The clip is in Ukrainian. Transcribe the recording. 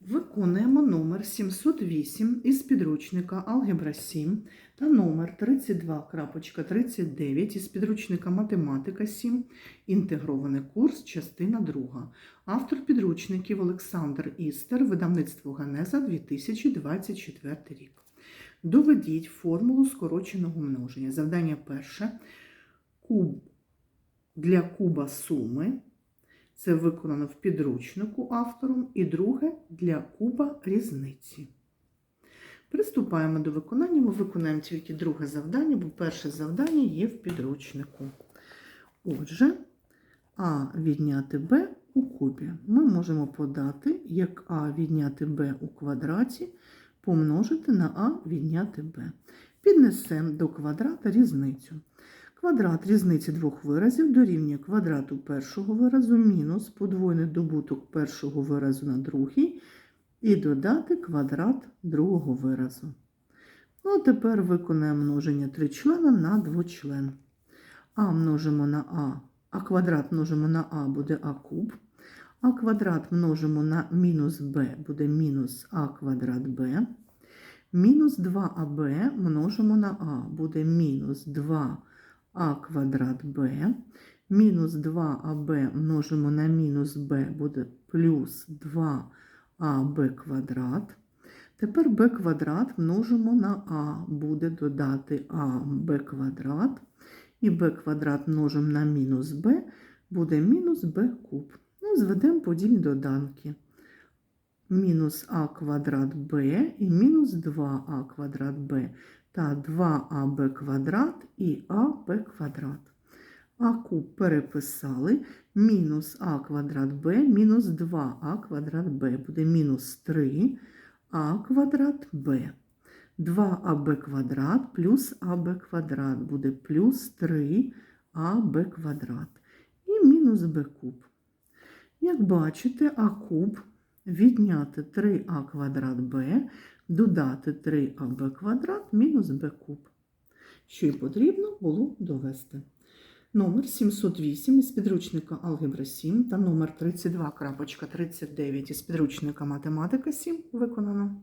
Виконуємо номер 708 із підручника Алгебра 7 та номер 32.39 із підручника Математика 7. Інтегрований курс, частина 2. Автор підручників Олександр Істер, видавництво Генеза 2024 рік. Доведіть формулу скороченого множення. Завдання перше. Куб для куба суми. Це виконано в підручнику автором. І друге для куба різниці. Приступаємо до виконання. Ми виконаємо тільки друге завдання, бо перше завдання є в підручнику. Отже, А відняти Б у кубі. Ми можемо подати, як А відняти Б у квадраті помножити на А відняти Б. Піднесемо до квадрата різницю. Квадрат різниці двох виразів дорівнює квадрату першого виразу мінус подвойний добуток першого виразу на другий і додати квадрат другого виразу. Ну, а тепер виконаємо множення тричлена на двочлен. А множимо на А, а квадрат множимо на А буде А куб. А квадрат множимо на мінус Б буде мінус А квадрат Б. Мінус 2АБ множимо на А буде мінус 2 а квадрат b, мінус 2аб множимо на мінус b буде плюс 2аб квадрат. Тепер b квадрат множимо на а, буде додати аб квадрат. І b квадрат множимо на мінус b, буде мінус b куб. Ну, зведемо подібні доданки. Мінус а квадрат b і мінус 2а квадрат b та 2аб квадрат і аб квадрат. А куб переписали мінус а квадрат b мінус 2а квадрат b буде мінус 3а квадрат b. 2аб квадрат плюс аб квадрат буде плюс 3аб квадрат. І мінус b куб. Як бачите, а куб відняти 3а квадрат b додати 3аб квадрат мінус b куб. Що й потрібно було довести. Номер 708 із підручника Алгебра 7 та номер 32.39 із підручника Математика 7 виконано.